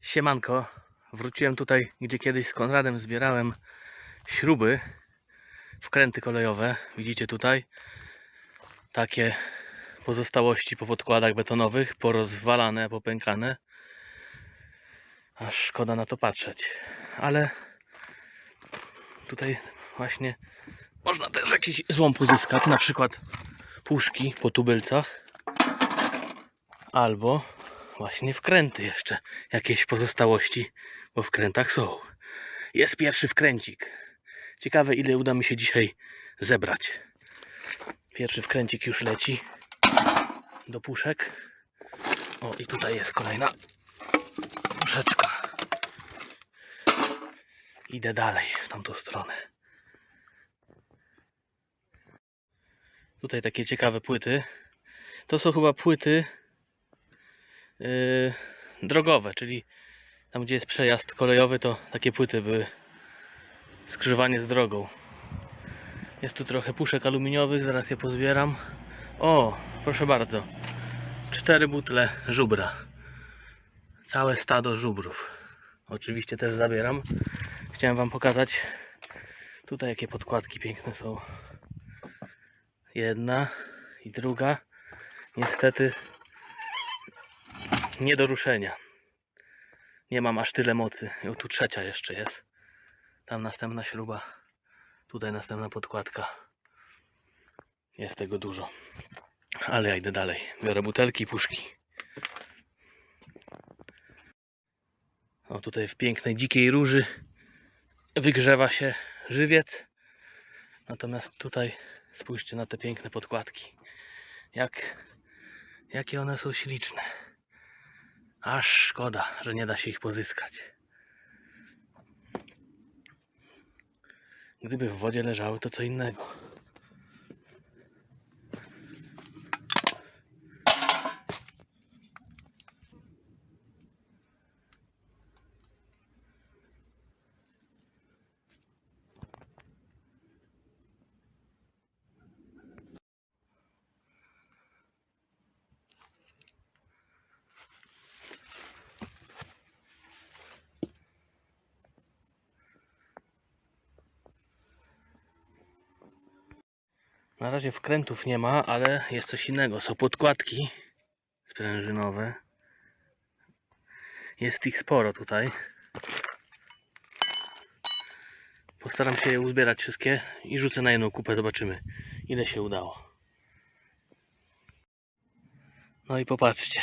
Siemanko, wróciłem tutaj, gdzie kiedyś z Konradem zbierałem śruby, wkręty kolejowe. Widzicie tutaj? Takie pozostałości po podkładach betonowych, porozwalane, popękane. Aż szkoda na to patrzeć. Ale tutaj właśnie można też jakiś złom pozyskać, na przykład puszki po tubylcach. Albo właśnie wkręty jeszcze. Jakieś pozostałości po wkrętach są. Jest pierwszy wkręcik. Ciekawe ile uda mi się dzisiaj zebrać. Pierwszy wkręcik już leci do puszek. O i tutaj jest kolejna puszeczka. Idę dalej w tamtą stronę. Tutaj takie ciekawe płyty. To są chyba płyty yy, drogowe, czyli tam gdzie jest przejazd kolejowy, to takie płyty były. Skrzyżowanie z drogą. Jest tu trochę puszek aluminiowych, zaraz je pozbieram. O, proszę bardzo. Cztery butle żubra. Całe stado żubrów. Oczywiście też zabieram. Chciałem Wam pokazać tutaj jakie podkładki piękne są. Jedna i druga. Niestety nie do ruszenia. Nie mam aż tyle mocy. O, tu trzecia jeszcze jest. Tam następna śruba. Tutaj następna podkładka. Jest tego dużo. Ale ja idę dalej. Biorę butelki i puszki. O, tutaj w pięknej dzikiej róży wygrzewa się żywiec. Natomiast tutaj spójrzcie na te piękne podkładki. Jak, jakie one są śliczne. Aż szkoda, że nie da się ich pozyskać. Gdyby w wodzie leżały, to co innego. Na razie wkrętów nie ma, ale jest coś innego. Są podkładki sprężynowe. Jest ich sporo tutaj. Postaram się je uzbierać wszystkie i rzucę na jedną kupę. Zobaczymy, ile się udało. No i popatrzcie.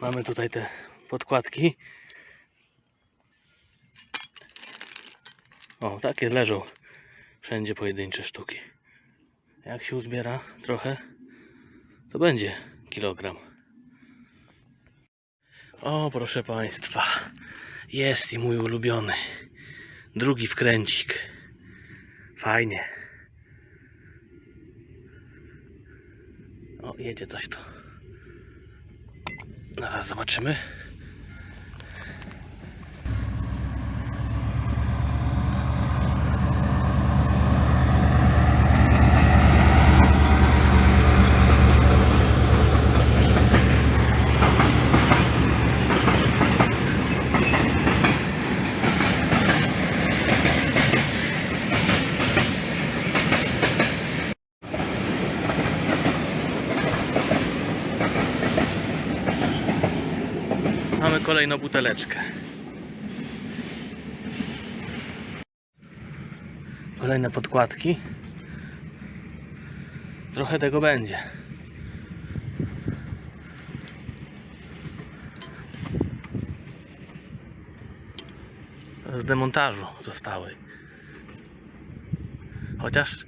Mamy tutaj te podkładki. O, takie leżą wszędzie pojedyncze sztuki. Jak się uzbiera trochę, to będzie kilogram. O, proszę Państwa, jest i mój ulubiony. Drugi wkręcik. Fajnie. O, jedzie coś tu. Zaraz zobaczymy. Mamy kolejną buteleczkę. Kolejne podkładki. Trochę tego będzie. Z demontażu zostały. Chociaż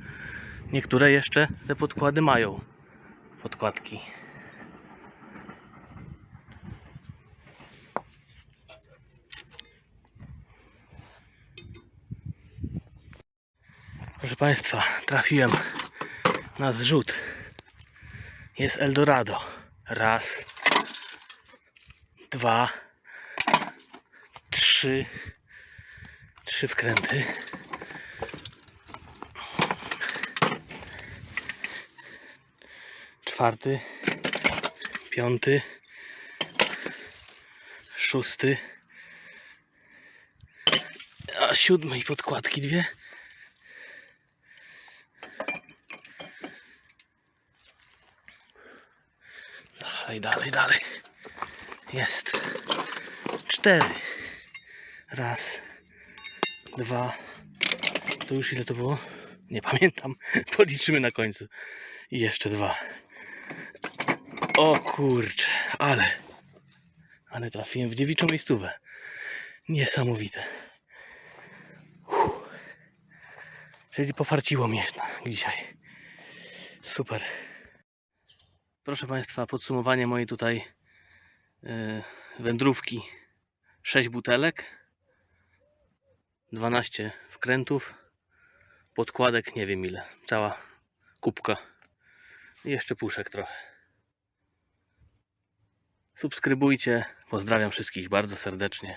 niektóre jeszcze te podkłady mają. Podkładki. Proszę Państwa, trafiłem na zrzut. Jest Eldorado. Raz, dwa, trzy, trzy wkręty. Czwarty, piąty, Szósty. A siódmy i podkładki dwie. Dalej, dalej, dalej. Jest. Cztery. Raz. Dwa. To już ile to było? Nie pamiętam. Policzymy na końcu. I jeszcze dwa. O kurcze, ale. Ale trafiłem w dziewiczą miejscówę. Niesamowite. Uff. Czyli pofarciło mnie dzisiaj. Super. Proszę Państwa, podsumowanie mojej tutaj yy, wędrówki. 6 butelek, 12 wkrętów, podkładek nie wiem ile, cała kubka i jeszcze puszek trochę. Subskrybujcie, pozdrawiam wszystkich bardzo serdecznie.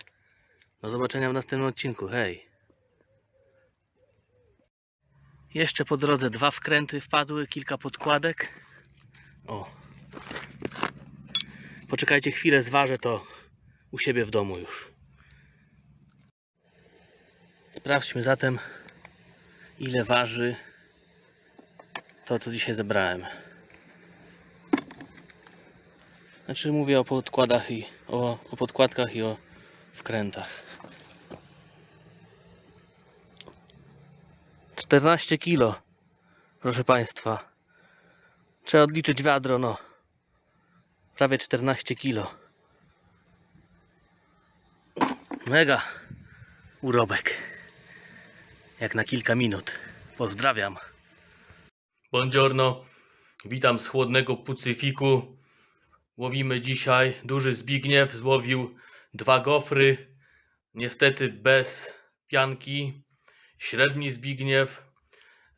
Do zobaczenia w następnym odcinku, hej! Jeszcze po drodze dwa wkręty wpadły, kilka podkładek. O. Poczekajcie chwilę, zważę to u siebie w domu już. Sprawdźmy zatem, ile waży to, co dzisiaj zebrałem. Znaczy mówię o podkładach i o, o podkładkach i o wkrętach. 14 kilo, proszę Państwa. Trzeba odliczyć wiadro, no. Prawie 14 kilo. Mega urobek. Jak na kilka minut. Pozdrawiam. Buongiorno. Witam z chłodnego Pacyfiku. Łowimy dzisiaj. Duży Zbigniew złowił dwa gofry. Niestety bez pianki. Średni Zbigniew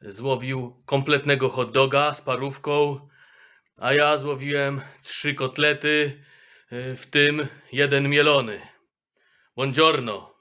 złowił kompletnego hot doga z parówką. A ja złowiłem trzy kotlety, y, w tym jeden mielony. Buongiorno.